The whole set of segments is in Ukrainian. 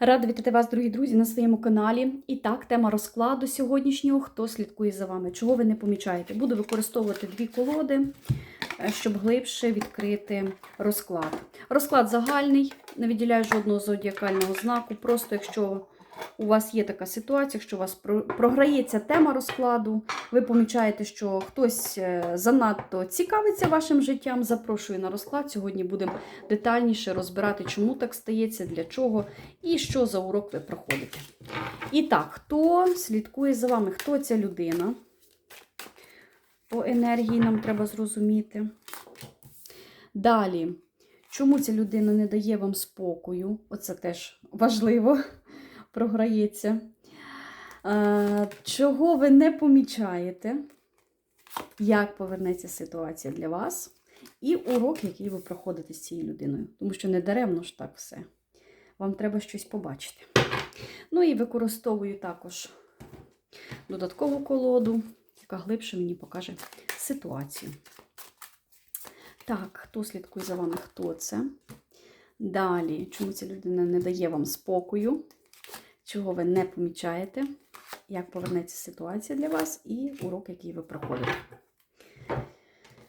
Рада вітати вас, дорогі друзі, на своєму каналі. І так, тема розкладу сьогоднішнього. Хто слідкує за вами? Чого ви не помічаєте? Буду використовувати дві колоди, е, щоб глибше відкрити розклад. Розклад загальний, не виділяю жодного зодіакального знаку. Просто якщо у вас є така ситуація, якщо у вас програється тема розкладу, ви помічаєте, що хтось е, занадто цікавиться вашим життям, запрошую на розклад. Сьогодні будемо детальніше розбирати, чому так стається, для чого і що за урок ви проходите. І так, хто слідкує за вами? Хто ця людина? По енергії нам треба зрозуміти. Далі, чому ця людина не дає вам спокою? Оце теж важливо програється. Е, Чого ви не помічаєте? Як повернеться ситуація для вас? І урок, який ви проходите з цією людиною. Тому що не даремно ж так все. Вам треба щось побачити. Ну і використовую також додаткову колоду, яка глибше мені покаже ситуацію. Так, хто слідкує за вами, хто це? Далі, чому ця людина не дає вам спокою? Чого ви не помічаєте? Як повернеться ситуація для вас і урок, який ви проходите.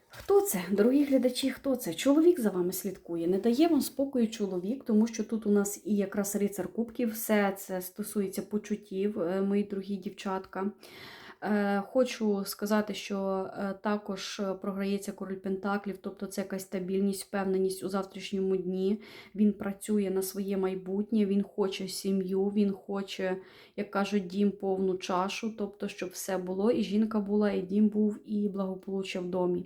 Хто це? Дорогі глядачі, хто це? Чоловік за вами слідкує. Не дає вам спокою чоловік, тому що тут у нас і якраз рицар кубків, все це стосується почуттів, е, мої дорогі дівчатка. Е, Хочу сказати, що е, також програється король Пентаклів, тобто це якась стабільність, впевненість у завтрашньому дні. Він працює на своє майбутнє, він хоче сім'ю, він хоче, як кажуть, дім повну чашу, тобто, щоб все було, і жінка була, і дім був, і благополуччя в домі.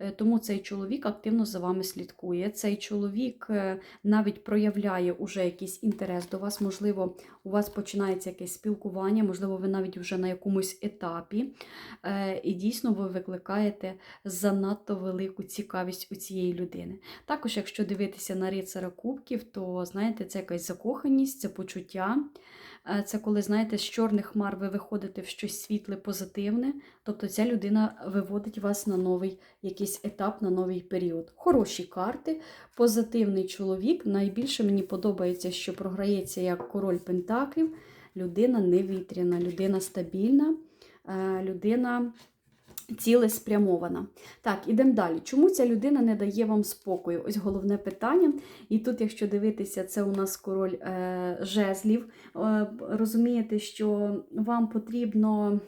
Е, Тому цей чоловік активно за вами слідкує. Цей чоловік е, навіть проявляє уже якийсь інтерес до вас. Можливо, у вас починається якесь спілкування, можливо, ви навіть вже на якомусь етапі. Е, І дійсно ви викликаєте занадто велику цікавість у цієї людини. Також, якщо дивитися на рицара кубків, то знаєте, це якась закоханість, це почуття. Е, Це коли, знаєте, з чорних хмар ви виходите в щось світле, позитивне. Тобто ця людина виводить вас на новий якийсь етап, на новий період. Хороші карти, позитивний чоловік. Найбільше мені подобається, що програється як король Пентаклів. Людина невітряна, людина стабільна, е, людина цілеспрямована. Так, ідемо далі. Чому ця людина не дає вам спокою? Ось головне питання. І тут, якщо дивитися, це у нас король е, жезлів. Е, розумієте, що вам потрібно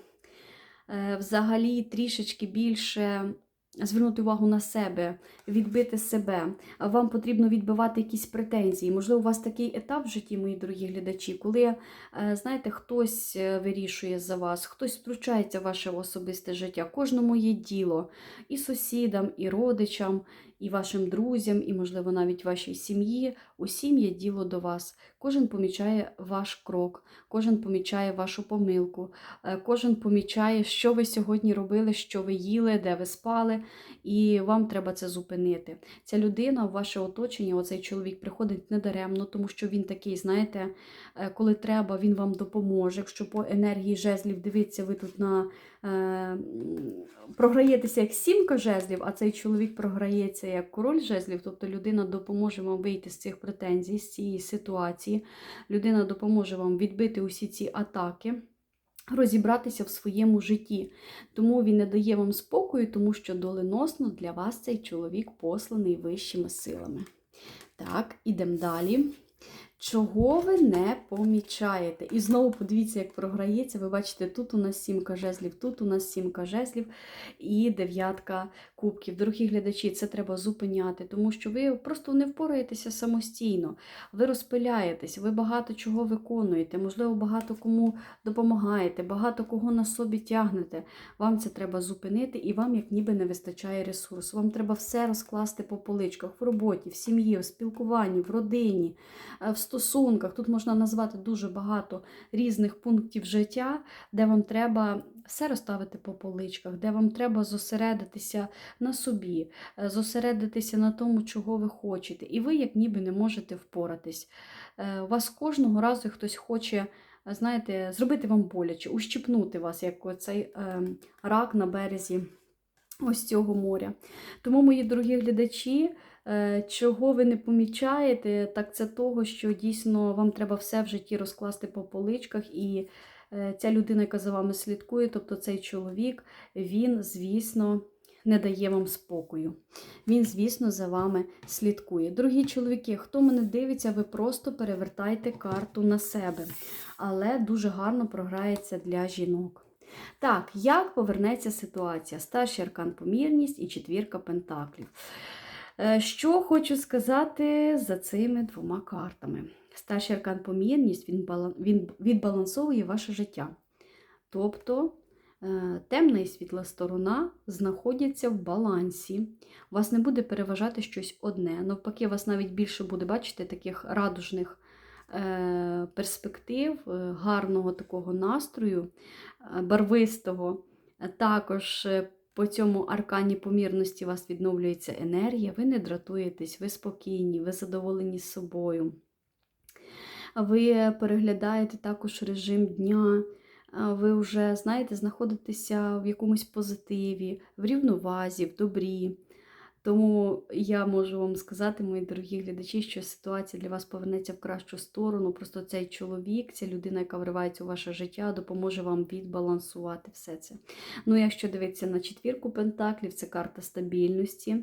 е, взагалі трішечки більше. Звернути увагу на себе, відбити себе. Вам потрібно відбивати якісь претензії. Можливо, у вас такий етап в житті, мої дорогі глядачі, коли, е, знаєте, хтось е, вирішує за вас, хтось втручається в ваше особисте життя. Кожному є діло і сусідам, і родичам, і вашим друзям, і, можливо, навіть вашій сім'ї. Усім є діло до вас. Кожен помічає ваш крок, кожен помічає вашу помилку, е, кожен помічає, що ви сьогодні робили, що ви їли, де ви спали, і вам треба це зупинити. Ця людина ваше оточення, оцей чоловік приходить недаремно, тому що він такий, знаєте, е, коли треба, він вам допоможе. Якщо по енергії жезлів дивиться, ви тут на е, програєтеся як сімка жезлів, а цей чоловік програється як король жезлів, тобто людина допоможе вам вийти з цих претензій, з цієї ситуації. Людина допоможе вам відбити усі ці атаки. Розібратися в своєму житті. Тому він не дає вам спокою, тому що доленосно для вас цей чоловік посланий вищими силами. Так, ідемо далі. Чого ви не помічаєте? І знову подивіться, як програється. Ви бачите, тут у нас сімка жезлів, тут у нас сімка жезлів і дев'ятка кубків. Дорогі глядачі, це треба зупиняти, тому що ви просто не впораєтеся самостійно. Ви розпиляєтесь, ви багато чого виконуєте, можливо, багато кому допомагаєте, багато кого на собі тягнете. Вам це треба зупинити, і вам як ніби не вистачає ресурсу. Вам треба все розкласти по поличках в роботі, в сім'ї, в спілкуванні, в родині, е, в стосунках. Тут можна назвати дуже багато різних пунктів життя, де вам треба все розставити по поличках, де вам треба зосередитися на собі, е, зосередитися на тому, чого ви хочете. І ви, як ніби, не можете впоратись. Е, У вас кожного разу хтось хоче. Знаєте, зробити вам боляче, ущипнути вас, як оцей е, рак на березі ось цього моря. Тому, мої дорогі глядачі, Е, Чого ви не помічаєте, так це того, що дійсно вам треба все в житті розкласти по поличках, і е, ця людина, яка за вами слідкує, тобто цей чоловік, він, звісно, не дає вам спокою. Він, звісно, за вами слідкує. Дорогі чоловіки, хто мене дивиться, ви просто перевертайте карту на себе, але дуже гарно програється для жінок. Так, як повернеться ситуація? Старший аркан помірність і четвірка пентаклів. Е, Що хочу сказати за цими двома картами? Старший аркан помірність він, він відбалансовує ваше життя. Тобто е, темна і світла сторона знаходяться в балансі. Вас не буде переважати щось одне. Навпаки, вас навіть більше буде, бачите, таких радужних перспектив, е, гарного такого настрою, е, барвистого. Е, Також е, по цьому аркані помірності у вас відновлюється енергія, ви не дратуєтесь, ви спокійні, ви задоволені з собою. Ви переглядаєте також режим дня, ви вже, знаєте, знаходитеся в якомусь позитиві, в рівновазі, в добрі. Тому я можу вам сказати, мої дорогі глядачі, що ситуація для вас повернеться в кращу сторону. Просто цей чоловік, ця людина, яка вривається у ваше життя, допоможе вам відбалансувати все це. Ну, якщо дивитися на четвірку пентаклів, це карта стабільності.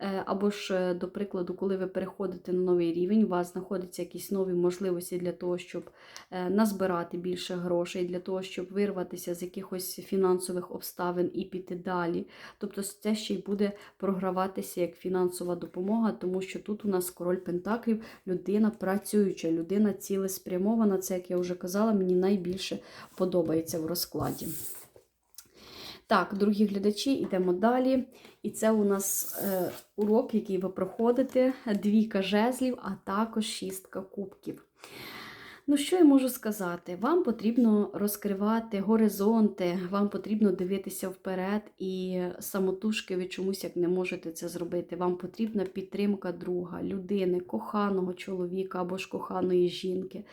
Е, Або ж, е, до прикладу, коли ви переходите на новий рівень, у вас знаходяться якісь нові можливості для того, щоб е, назбирати більше грошей, для того, щоб вирватися з якихось фінансових обставин і піти далі. Тобто це ще й буде програватися як фінансова допомога, тому що тут у нас король Пентаклів, людина працююча, людина цілеспрямована. Це, як я вже казала, мені найбільше подобається в розкладі. Так, дорогі глядачі, йдемо далі. І це у нас е, урок, який ви проходите: двійка жезлів, а також шістка кубків. Ну, що я можу сказати? Вам потрібно розкривати горизонти, вам потрібно дивитися вперед, і самотужки ви чомусь як не можете це зробити. Вам потрібна підтримка друга, людини, коханого чоловіка або ж коханої жінки.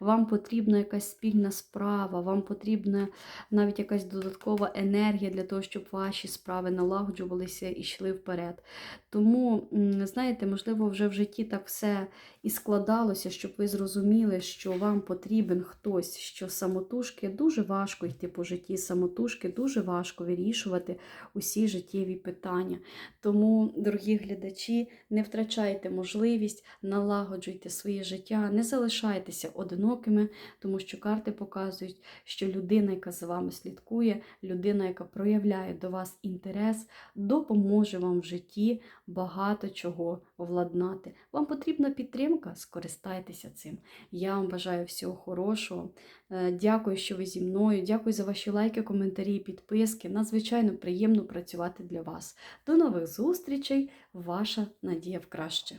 Вам потрібна якась спільна справа, вам потрібна навіть якась додаткова енергія для того, щоб ваші справи налагоджувалися і йшли вперед. Тому, знаєте, можливо, вже в житті так все і складалося, щоб ви зрозуміли, що вам потрібен хтось, що самотужки дуже важко йти по житті, самотужки дуже важко вирішувати усі життєві питання. Тому, дорогі глядачі, не втрачайте можливість, налагоджуйте своє життя, не залишайтеся одинокими, тому що карти показують, що людина, яка за вами слідкує, людина, яка проявляє до вас інтерес, допоможе вам в житті багато чого владнати. Вам потрібна підтримка, скористайтеся цим. Я вам бажаю всього хорошого. Е, Дякую, що ви зі мною. Дякую за ваші лайки, коментарі підписки. Надзвичайно приємно працювати для вас. До нових зустрічей! Ваша Надія в краще.